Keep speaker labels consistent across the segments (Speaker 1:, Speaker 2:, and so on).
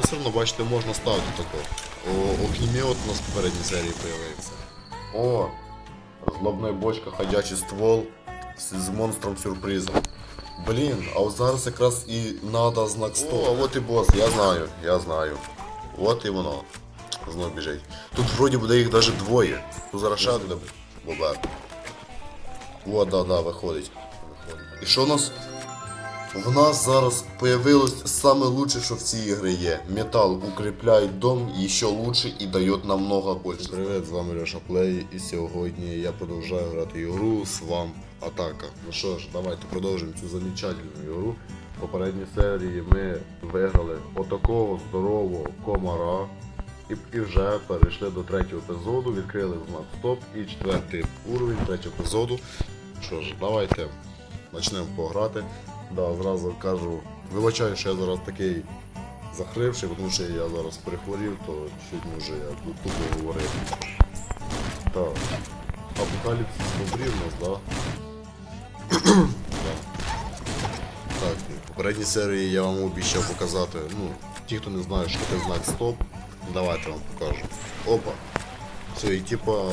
Speaker 1: Ну, все одно, бачите, можна ставити тако. О, огнемет у нас в попередній серії появився. О! Злобна бочка, ходячий ствол з, з монстром сюрпризом. Блін, а от зараз якраз і надо знак стоп. О, а от і бос, я знаю, я знаю. От і воно. Знову біжить. Тут вроді буде їх навіть двоє. Тут зараз ще буде бобер. О, да, да, виходить. виходить. І що у нас? В нас зараз появилось саме лучше, що в цій ігрі є. Метал укріпляє дом ще лучше і дає намного більше. Привіт, з вами Леша Плей, і сьогодні я продовжую грати ігру Swamp Атака. Ну що ж, давайте продовжимо цю замечательну ігру. В попередній серії ми виграли отакого здорового комара. І, і вже перейшли до третього епізоду, відкрили знак стоп і четвертий уровень третього епізоду. Що ж, давайте почнемо пограти. Да, зразу кажу, вибачаю, що я зараз такий захривший, тому що я зараз перехворів, то чуть може я тут тупо говорив. Так. Апокаліпсис бобрів нас, да? Да. Так, в попередній серії я вам обіцяв показати, ну, ті, хто не знає, що таке знак стоп, давайте вам покажу. Опа. Все, і типа,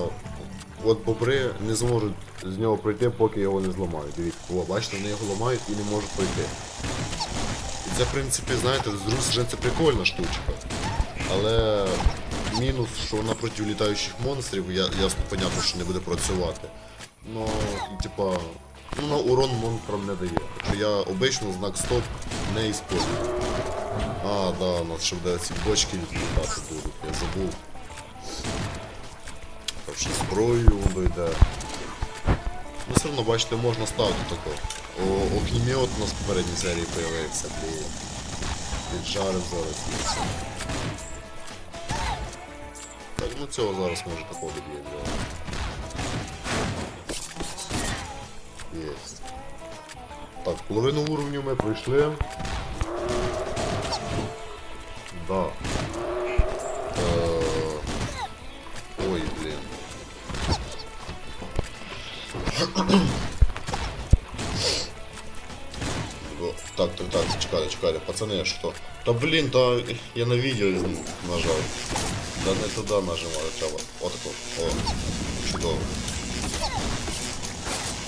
Speaker 1: от бобри не зможуть з нього пройти, поки його не зламають. Дивіться, о, бачите, вони його ламають і не можуть пройти. І це, в принципі, знаєте, з друг вже це прикольна штучка. Але мінус, що вона проти літаючих монстрів, я, ясно, понятно, що не буде працювати. Ну, типа, ну, на урон монстрам не дає. Що я обично знак стоп не использую. А, да, у нас ще буде ці бочки літати будуть, я забув. Так що зброю дойде. Ну все одно, бачите, можна ставити тако. О, огнемет у нас в попередній серії появився, блін. Піджарив зараз і. Так, ну цього зараз може такого доб'ємо. Єсть. Так, половину уровню ми пройшли. Да. Е, Ой, блін. О, Так, так, так, чекайте, чекайте, пацани, що? Та блін, та я на відео нажав. Да не туди нажимаю, треба. Отако. О, чудово.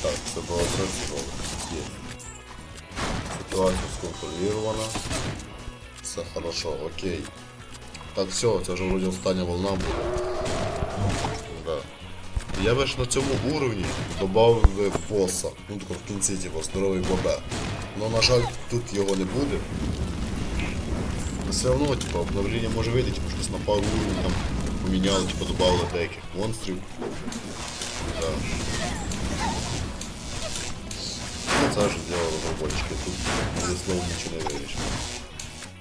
Speaker 1: Так, це було працювало. Є. Ситуація сконтролювана. Все хорошо, окей. Так, все, це вже вроді остання волна буде. Я би ж на цьому уровні додав боса. Ну тако в кінці, типу, здоровий бобе. Но на жаль, тут його не буде. Но все одно, типу, обновлення може вийти, типу, щось на пару уровнів там поміняли, типу, додали деяких монстрів. Да. Ну, це вже діло розробочки, тут зі словом нічого не вирішив.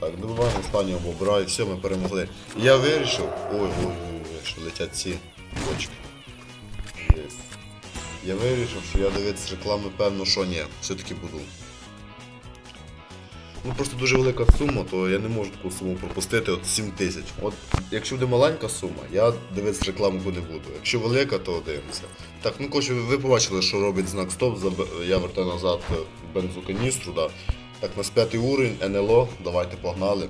Speaker 1: Так, добиваємо останнього бобра і все, ми перемогли. Я вирішив. Ой, ой, ой, ой, що летять ці бочки. Я вирішив, що я дивитися реклами, певно, що ні. Все-таки буду. Ну просто дуже велика сума, то я не можу таку суму пропустити, от 7 тисяч. От якщо буде маленька сума, я дивитися рекламу не буду. Якщо велика, то дивимося. Так, ну коротше, ви побачили, що робить знак стоп, я вертаю назад е, бензоканістру, да. Так, у нас п'ятий уровень, НЛО, давайте погнали.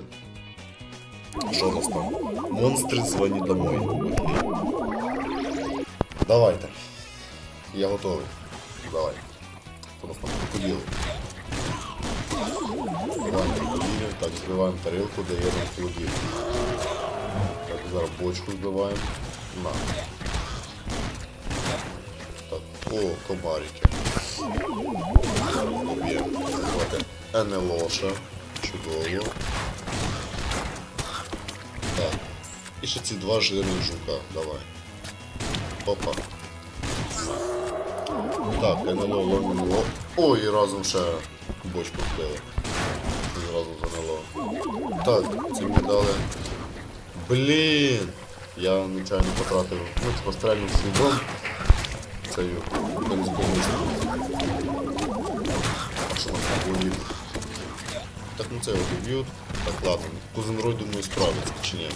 Speaker 1: Що у нас там? Монстри дзвонять домой. Давайте. Я готовий. Давай. Там крокодили? Збиваємо крокодилів, так, збиваємо тарілку, є там. Так, зараз бочку збиваємо. На. Так, о, комарики. Давайте. НЛОша. Чудово. Так. І ще ці два жирних жука. Давай. Опа. Так, НЛО, НЛО. Ой, і разом ще бочку вбили. Зразу заняло. Так, ці мені дали. Блін! Я нечайно потратив. Ну, типа стрельнув свій дом. Цею. А що не болів? Так, ну це його доб'ють. Так, ладно. Кузенрой, думаю, справиться чи ні.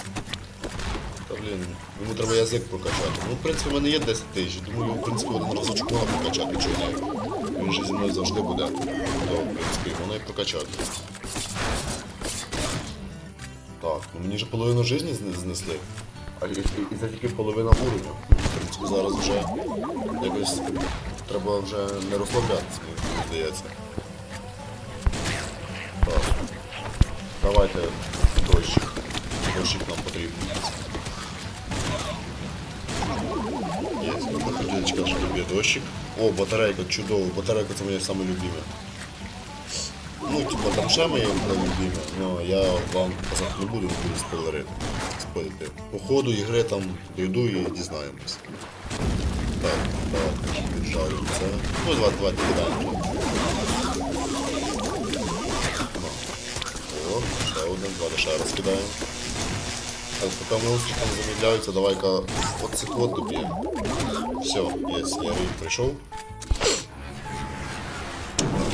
Speaker 1: Блін, йому треба язик прокачати. Ну, в принципі, в мене є 10 тисяч, думаю, його, в принципі, один разочок можна прокачати, чи ні. Він же зі мною завжди буде. То, в принципі, воно і прокачати. Так, ну мені ж половину житті знесли. А і, і, і це тільки половина уровня. В принципі, зараз вже якось треба вже не розслаблятися, мені здається. Так. Давайте дощик. Дощик нам потрібен. Що любить дощик. О, батарейка, чудово, батарейка це моє саме любиме. Ну, типа там ще моє любиме, але я вам казати не буду, не буду спойлерити. Спойлерити. По ходу ігри там дойду і дізнаємось. Так, так, віджаю це. Ну, два, два, кидаємо. О, ще один, два, ще раз. Монстри там замедляються, давай-ка от цих от. Все, я рейд прийшов.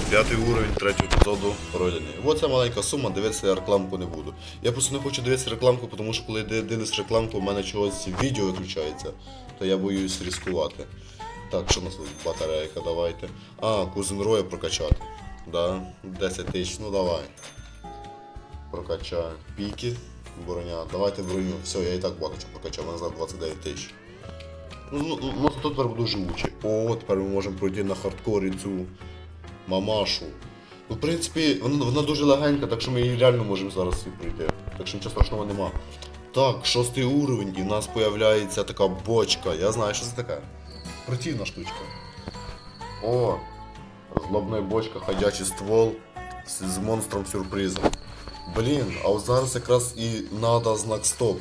Speaker 1: П'ятий уровень третього епізоду пройдений. Оце маленька сума, дивитися я рекламку не буду. Я просто не хочу дивитися рекламку, тому що коли дивлюсь рекламку, у мене чогось відео виключається, то я боюсь ризикувати. Так, що у нас тут батарейка, давайте. А, кузен Роя прокачати. Да, 10 тисяч, ну давай. Прокачаю. Піки, броня. Давайте броню. Все, я і так багато чого прокачав, у мене зараз 29 тисяч. Ну, ну, тут тепер буду живучий. О, тепер ми можемо пройти на хардкорі цю мамашу. Ну, в принципі, вона, вона дуже легенька, так що ми її реально можемо зараз всі пройти. Так що нічого страшного нема. Так, шостий уровень, і в нас появляється така бочка. Я знаю, що це таке. Противна штучка. О! Злобна бочка, ходячий ствол з, з монстром сюрпризом. Блін, а от зараз якраз і надо знак стоп.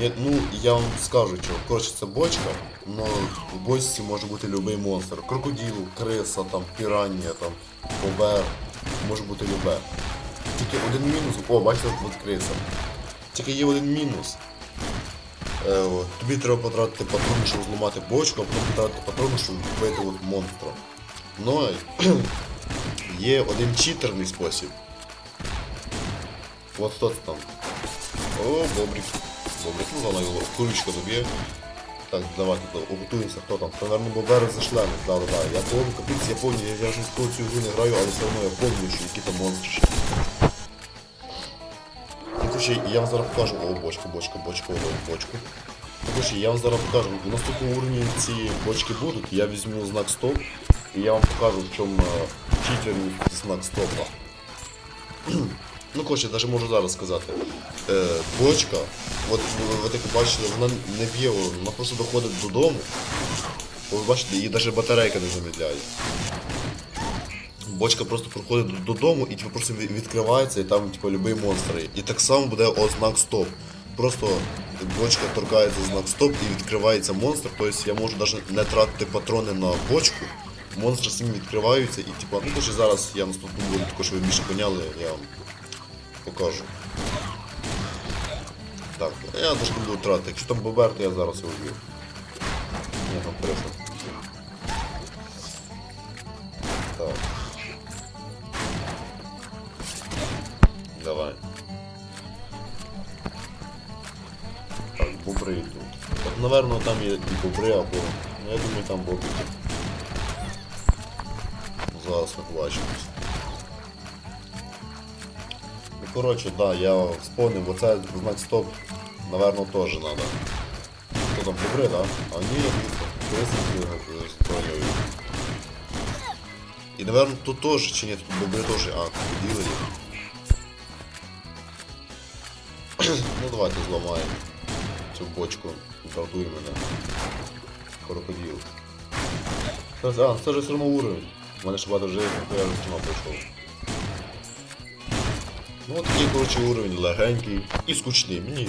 Speaker 1: Я, ну, я вам скажу, що коротше це бочка, але в бочці може бути будь-який монстр. Крокодил, криса, там, пірання, там, бобер, може бути любе. Тільки один мінус. О, бачите, от криса. Тільки є один мінус. Е, от, тобі треба потратити патрони, щоб зламати бочку, а потім потратити патрони, щоб вбити от монстра. Ну, є один читерний спосіб. От хто це там? О, бобрик. Бобрик, ну вона його курочка доб'є. Так, давайте то, готуємося, хто там. Це, наверное, бобери зайшли. Да, да, да. Я помню, капець, я помню, я, я вже коли цю гру не граю, але все одно я помню, що які там монстри ще. Ну, короче, я вам зараз покажу. О, бочка, бочка, бочка, о, бочку. Ну, короче, я вам зараз покажу. У наступному уровні ці бочки будуть, я візьму знак стоп, і я вам покажу, в чому е, читерний знак стопа. Ну, коротше, навіть можу зараз сказати. Е, бочка, от ви, ви бачите, вона не б'є, вона просто доходить додому. Ви бачите, її навіть батарейка не замедляє. Бочка просто проходить додому і типу, просто відкривається і там типу, любий монстр. І так само буде ознак стоп. Просто бочка торкається знак стоп і відкривається монстр. Тобто я можу навіть не тратити патрони на бочку. Монстри самі відкриваються і типу, ну тож зараз я наступному буду також ви більше поняли, я вам покажу. Так, я навіть не буду тратити. Якщо там бобер, то я зараз його вб'ю. Ні, там криса. Так. Давай. Так, бобри йдуть. Так, наверное, там є і бобри або. Ну я думаю, там бобри. Зараз ми коротше, да, я вспомнив, оце знак стоп, наверное, теж надо. Хто там бобри, да? А ні, криси з бронею. І, наверное, тут теж, чи ні, тут бобри теж, а, крокодили ну давайте зламаємо цю бочку, дратує мене. Крокодил. А, це ж все одно уровень. У мене ще багато життя, я вже кіно пройшов. Ну такий, коротше, уровень легенький і скучний. Мені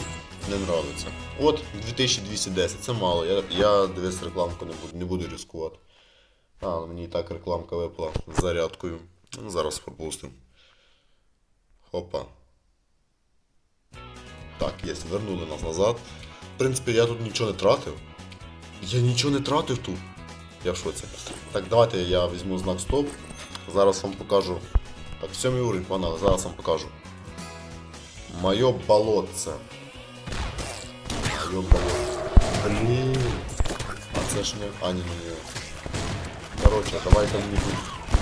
Speaker 1: не нравиться. От 2210, це мало. Я, я дивись рекламку не буду, не буду ризикувати. А, мені і так рекламка випала з зарядкою. Ну, зараз пропустимо. Хопа. Так, є, вернули нас назад. В принципі, я тут нічого не тратив. Я нічого не тратив тут. Я в шоці. Так, давайте я візьму знак стоп. Зараз вам покажу. Так, сьомий уровень, погнали, зараз вам покажу. Моє болотце. Моє болотце. Блін. А це ж не. А, ні, ні, ні. Короче, давайте мені тут.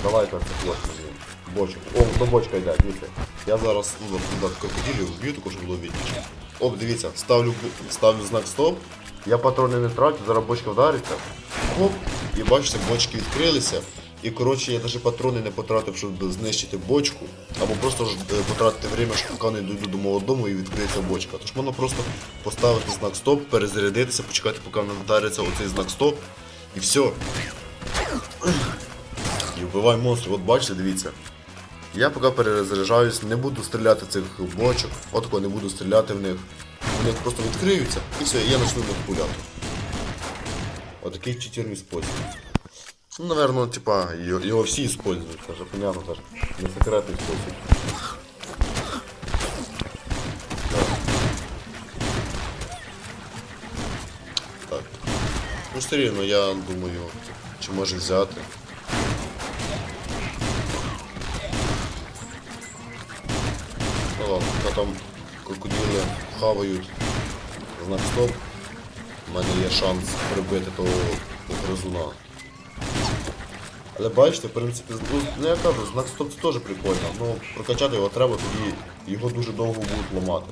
Speaker 1: Давайте це хлоп мені. бочок. О, до бочка йде, дивіться. Я зараз ну, туди крокодилів вб'ю, також щоб було відніше. Оп, дивіться, ставлю, бу- ставлю знак стоп. Я патрони не трачу, зараз бочка вдариться. Оп, і бачите, бочки відкрилися. І коротше я навіть патрони не потратив, щоб знищити бочку, або просто ж е, потратити время, щоб поки не дійду до мого дому і відкриється бочка. Тож можна просто поставити знак стоп, перезарядитися, почекати, поки не вдариться оцей знак стоп. І все. І вбивай монстрів. От бачите, дивіться. Я поки перезаряджаюсь, не буду стріляти цих бочок, отако не буду стріляти в них. Вони просто відкриються і все, я почну них пуляти. Отакий читерний спосіб. Ну, наверное, типа, його, його всі используют, це же понятно, ж не секретний спосіб. Так. Ну, все рівно, я думаю, чи може взяти. Ну ладно, поки там крокодили хавають знак стоп, у мене є шанс прибити того гризуна. Але бачите, в принципі, ну, ну я кажу, знак стоп це теж прикольно, ну прокачати його треба, тоді його дуже довго будуть ламати.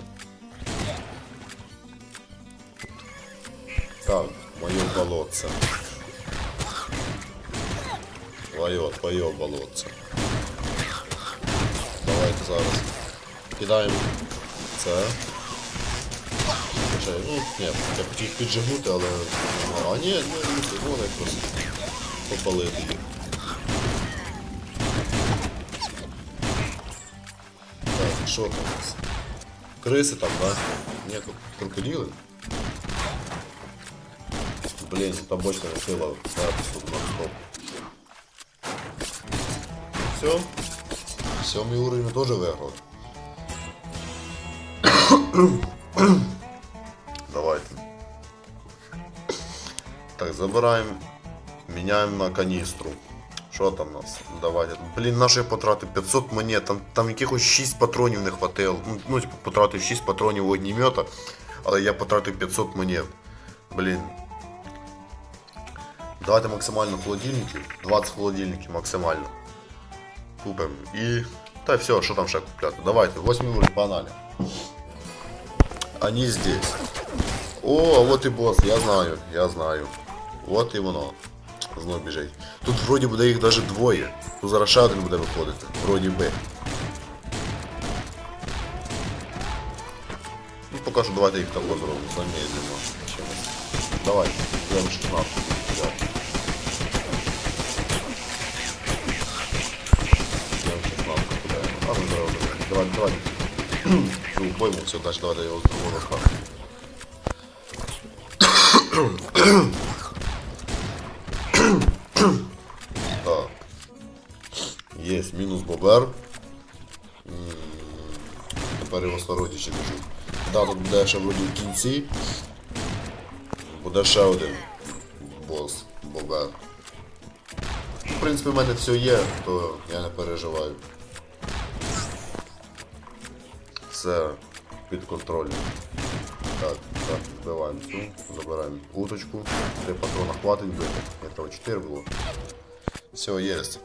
Speaker 1: Так, моє болотце. Твоє, твоє болотце. Давайте зараз. Кидаємо це. Хоча, ну, ні, я хотів піджигнути, але. А ні, ні, ні, ну, вони просто попалити їх. Так, що там у нас? Криси там, да? Ні, крокодили? Блін, та бочка не сила. Зараз тут на стоп. Все. Сьомий уровень ми теж виграли. Давайте. Так, забираємо. Міняємо на каністру. Що там у нас? Давайте. Блін, наші потратив 500 монет, там, там якихось 6 патронів не хватило. Ну, Ну, типу, потратив 6 патронів огнемета, але я потратив 500 монет. Блін. Давайте максимально холодильників. 20 холодильників максимально. Купимо. І. Та й все, що там ще купляти. Давайте, 8 уровень, погнали. Они здесь. О, а вот и босс, я знаю, я знаю. Вот і воно. Знов біжить. Тут вроді буде їх навіть двоє. Тут зараз ще один буде виходити. Вроді би. Ну поки що давайте їх тако зробимо, замедлимо. Чимось. Давай, беремо 16. Да. Беремо 16 кидаємо. А, ну давай, давай, давай. Ну, пойму, все, дальше давайте його з другого Есть, мінус бобер. М, Тепер його сородичі біжуть. Да, тут буде ще вроді в кінці. Буде ще один бос, бобер. В принципі, в мене все є, то я не переживаю. Все під контролем. Так, так, вбиваємо цю, забираємо уточку. Три патрона хватить бити. Мені треба 4 було. Все, есть.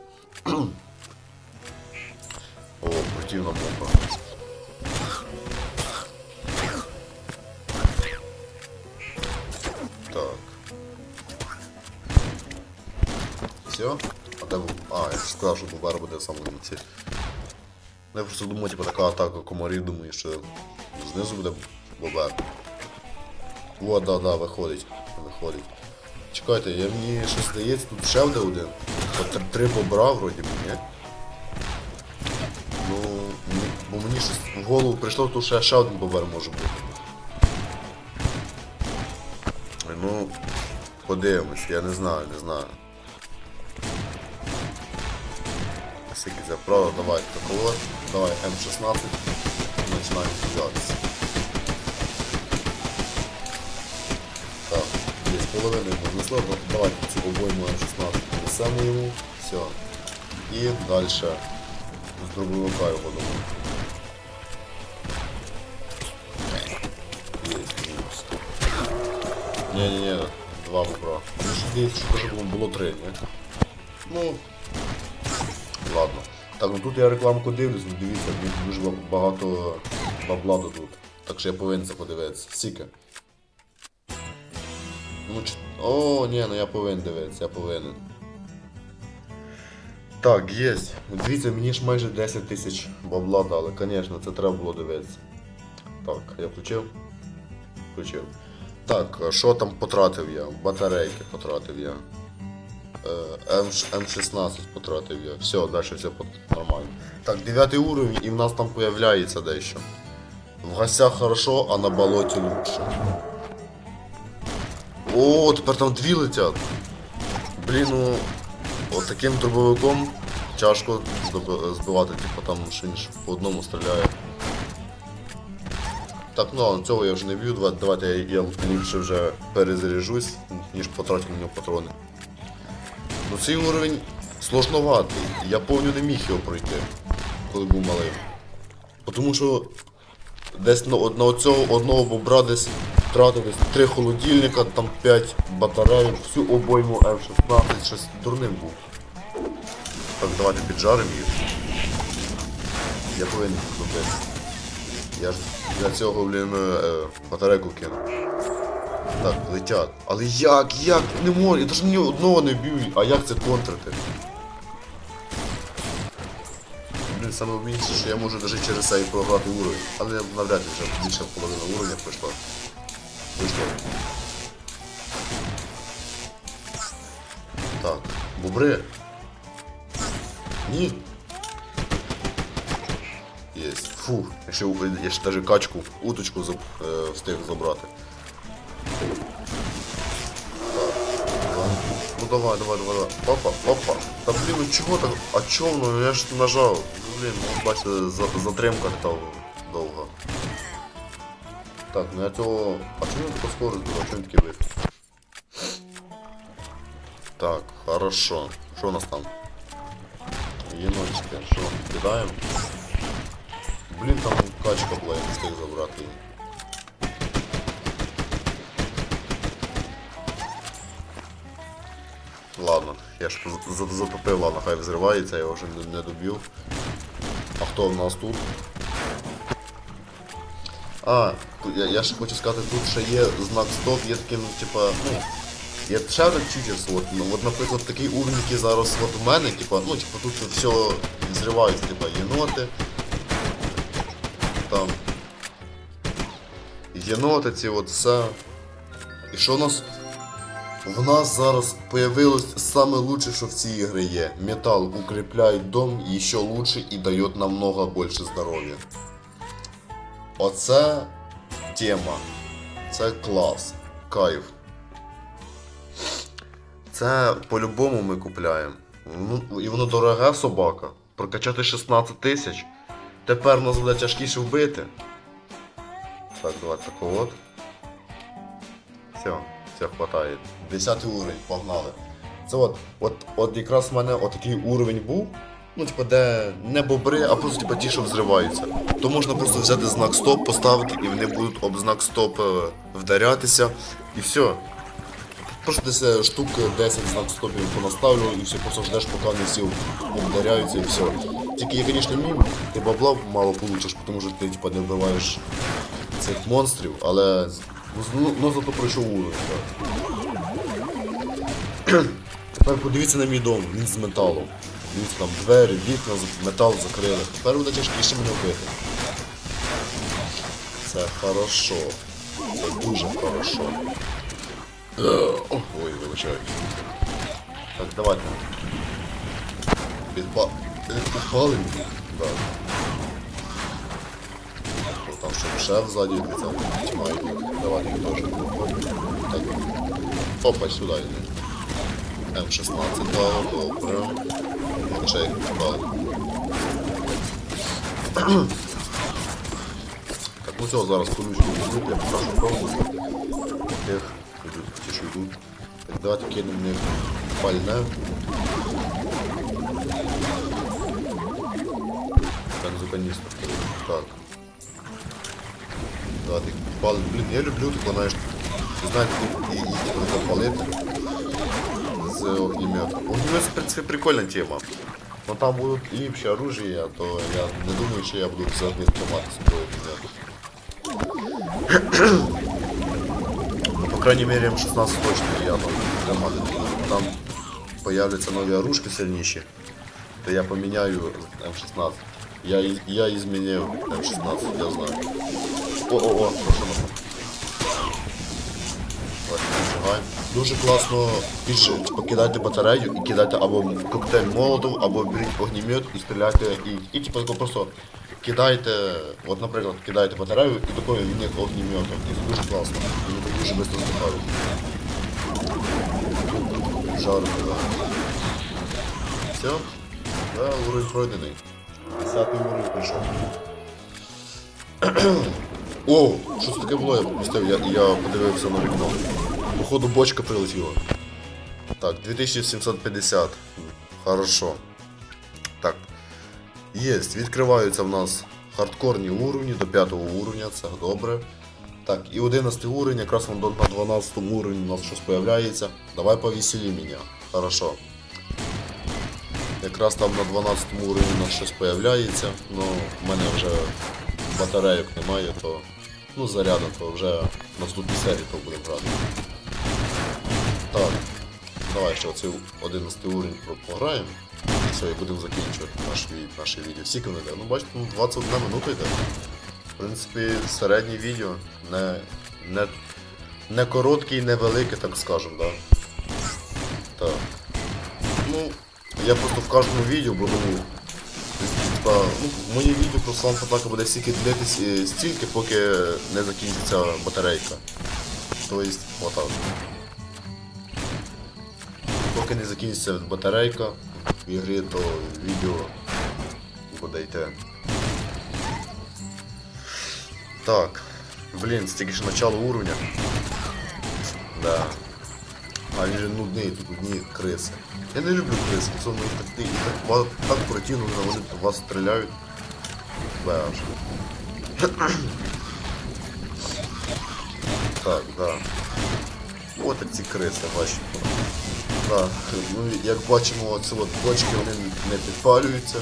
Speaker 1: О, противна бомба. Так. Все? А де? А, я ж сказав, що бубар буде в самому кінці. Я просто думаю, типу така атака комарів, думаю, що знизу буде бобер. О, да, да, виходить. Виходить. Чекайте, я мені щось здається, тут ще один. Три- Три бобра вроді б, ні? Мені- щось в голову прийшло, то ще, ще один бобер може бути. Ну, подивимось, я не знаю, не знаю. Скільки це правда, давай такого. Давай М16 починаємо зв'язатися. Так, десь половину йому знесло, ну, давайте цю обойму М16 несемо йому, все. І далі з його дамо. Ні-ні-ні, два бобра. Мені ж здається, що даже було, три, ні? Ну, ладно. Так, ну тут я рекламку дивлюсь, ну дивіться, дуже багато бабла тут. Так що я повинен це подивитися. Скільки? Ну, ч... О, ні, ну я повинен дивитися, я повинен. Так, єсть. Дивіться, мені ж майже 10 тисяч бабла дали, звісно, це треба було дивитися. Так, я включив? Включив. Так, що там потратив я? Батарейки потратив я. Е, М, М16 потратив я. Все, далі все нормально. Так, 9 уровень і в нас там появляється дещо. В гостях хорошо, а на болоті лучше. О, тепер там дві летять. Блін, ну от таким дробовиком тяжко збивати, типу там він по одному стріляє. Так, ну цього я вже не б'ю, давайте, я, ліпше вже перезаряжусь, ніж потратю на нього патрони. Ну цей уровень сложноватий. Я повню не міг його пройти, коли був малим. Тому що десь на, оцього одного бобра десь втратив десь 3 холодильника, там 5 батарей, всю обойму F16, щось дурним був. Так, давайте піджаримо їх. Я повинен зробити. Я ж для цього, блін, е, батарейку кину. Так, летять. Але як? Як? Не можу, я навіть ні одного не б'ю, а як це контрити? Блін, саме обмінніше, що я можу навіть через цей програти уровень. Але навряд ли вже більше половина уровня пройшла. Вийшло. Так, бобри. Ні. Фу, я ще, я ще даже качку, уточку заб, е, встиг забрати. Ну давай, давай, давай, давай. Опа, опа. Та блін, ну чого так? А чого воно? Я ж нажав. Ну, Блін, ну бачите, за- затримка та довга. Так, ну я цього. А чому він таку скорость був? А чому він такий вих? Так, хорошо. Що у нас там? Єночки, що? Кидаємо? Блін, там качка була, я не встиг забрати її. Ладно, я ж за- за- затопив, ладно, хай взривається, я його вже не, не доб'ю. А хто в нас тут? А, я, я ще хочу сказати, тут ще є знак стоп, є таким, типа, ну, є ще один читерс, от, ну, от, наприклад, такий уровень, який зараз от у мене, типа, ну, типа, тут все взривається, типа, єноти, єноти ці от. І що у нас? В нас зараз появилось саме лучше, що в цій ігрі є. Металл укрепляет дом еще лучше и дает намного больше здоров'я. Оце тема. Це клас. Кайф. Це по-любому ми купляємо. Ну, і воно дорога собака. Прокачати 16 тисяч. Тепер нас буде тяжкіше вбити. Так, такого от. Все, все хватає. 10 уровень, погнали. Це от, от, от якраз в мене отакий уровень був. Ну, типу, де не бобри, а просто типу, ті, що взриваються. То можна просто взяти знак стоп, поставити, і вони будуть об знак стоп е, вдарятися, і все. Просто десь е, штук 10 знак стопів понаставлю, і все, просто ждеш, поки вони всі обдаряються і все. Тільки я, звісно, мім, ти бабла мало получиш, тому що ти типу, не вбиваєш цих монстрів, але ну, ну зато пройшов уровень. Так. Тепер подивіться на мій дом, він з металу. Дивіться там двері, вікна, метал закрили. Тепер буде тяжкіше мене вбити. Це хорошо. Це дуже хорошо. Ой, вибачаю. Так, давайте. Підпа... Підпалим? Да. О, Там що шеф ззаді, там тьма йде. Давайте їх теж. Так. Опа, сюди йде. М16 дало, добре. Ще їх підпали. Так, ну все, зараз колючку візьму, я покажу пробу. Тих, йдуть, ті, що йдуть. Так, давайте кинемо в них пальне. Бензоканістр. Так. Давайте їх підпалимо. Блін, я люблю таке, знаєш, ви знаєте, і, і, і коли запалити з огнемета. Огнемет, в принципі, прикольна тема. Ну там будуть ліпші оружия, то я не думаю, що я буду завжди тримати з собою мене. Ну, по крайней мере, М16 точно я там тримати не буду. Там появляться нові оружки сильніші, то я поміняю М16. Я, і- я изменил М16, я знаю. О-о-о. Дуже класно типу, кидайте батарею і кидайте або коктейль молотов, або беріть огнемет і стріляйте і, і типу, просто кидайте, от, наприклад, кидаєте батарею і такою нет огнеметом. І це дуже класно. Вони так дуже швидко здихають. Жарко, да. Все? Да, уровень пройдений. Десятий уровень прийшов. О, що це таке було? Я пропустив, я, я подивився на вікно. Походу бочка прилетіла. Так, 2750. Хорошо. Так. Єсть, відкриваються в нас хардкорні уровні до 5 уровня, це добре. Так, і 11 уровень, якраз на 12 уровні у нас щось появляється. Давай повесели мене. Хорошо. Якраз там на 12 уровні у нас щось появляється, але в мене вже батарейок немає, то ну заряду, то вже в наступній серії то будемо грати. Так, давай ще оцей 11 уровень про- пограємо. І все, і будемо закінчувати наш, наше відео. Скільки воно йде? Ну бачите, ну 21 минута йде. В принципі, середнє відео, не, не, не коротке і не велике, так скажемо, да? Так. Ну, я просто в кожному відео буду. Типа, ну, моє відео про слам атака буде стільки дивитись е, стільки, поки не закінчиться батарейка. Тобто, отак. Поки не закінчиться батарейка в ігрі, то відео буде йти. Так. Блін, це тільки що начало уровня. Да. А він же нудний, тут одні криси. Я не люблю крис, це вони так, так, так противно, вони в вас стріляють. Беж. Так, да. От як ці криси, бачите. Да. Ну, як бачимо, ці от бочки вони не підпалюються.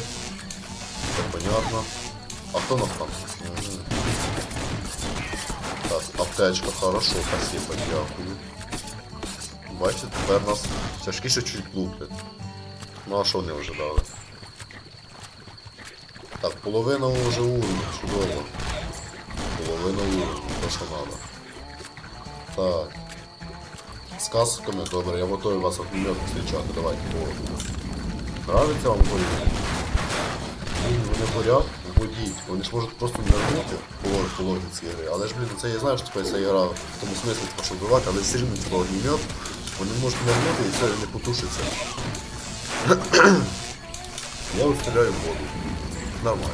Speaker 1: Це понятно. А хто нас там? Так, аптечка, хорошо, спасибо, дякую. Бачите, тепер нас тяжкіше чуть луплять. Ну а що вони вже дали? Так, половина вже уровня, чудово. Половина уровня, то що треба. Так. З касками, добре, я готовий вас огнемет зустрічати, давайте по. Нравиться вам бої? Вони горять, водіть. Вони ж можуть просто нервнути по, логіці ігри. Але ж, блін, це я знаю, що типу, ця гра в тому смислі, що вбивати, але все рівно типу, огнемет, вони можуть нервнути і це не потушиться. я вистріляю в воду. Нормально.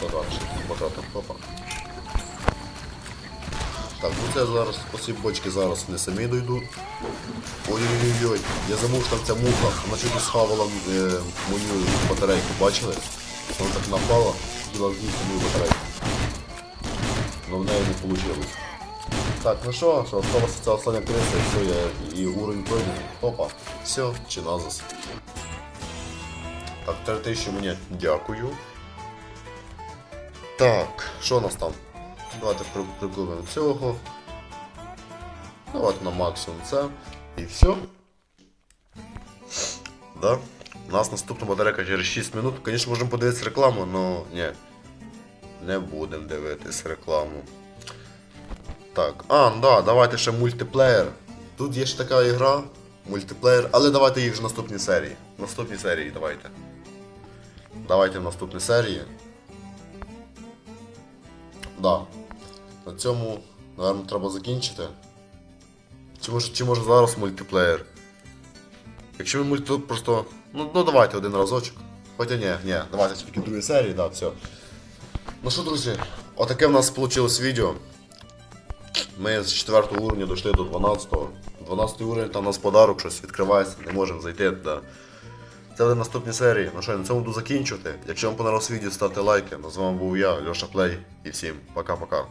Speaker 1: Подальше. Бажати папа. Так, ну це зараз, оці бочки зараз не самі дойдуть. Ой-ой-ой, я що там ця муха, вона чуть схавала е, мою батарейку, бачили? Вона так напала, хотіла з'їсти мою батарейку. Но в неї не вийшло. Так, ну що, що осталася ця остання криса, і все, я і уровень пройду. Опа, все, чи назас. Так, 3000 мені дякую. Так, що у нас там? Давайте прикупимо цього. Давайте на максимум це. І все. Да? У нас наступна батарейка через 6 минут. Звісно, можемо подивитися рекламу, але ні. Не будемо дивитись рекламу. Так, а, да, давайте ще мультиплеєр. Тут є ще така ігра, мультиплеєр, але давайте їх вже в наступній серії. В наступній серії давайте. Давайте в наступній серії. Да. На цьому, напевно, треба закінчити. Чи може, чи може зараз мультиплеєр? Якщо ви мульти просто. Ну, ну давайте один разочок. Хоча ні, ні, давайте тільки в другій серії, да, все. Ну що, друзі, отаке в нас вийшло відео. Ми з 4 уровня дійшли до 12. 12 уровень, там у нас подарок щось відкривається, не можемо зайти туди. Це буде наступні серії. Ну що, на цьому буду закінчувати. Якщо вам понравилось відео, ставте лайки. Ну, з вами був я, Льоша Плей. І всім пока-пока.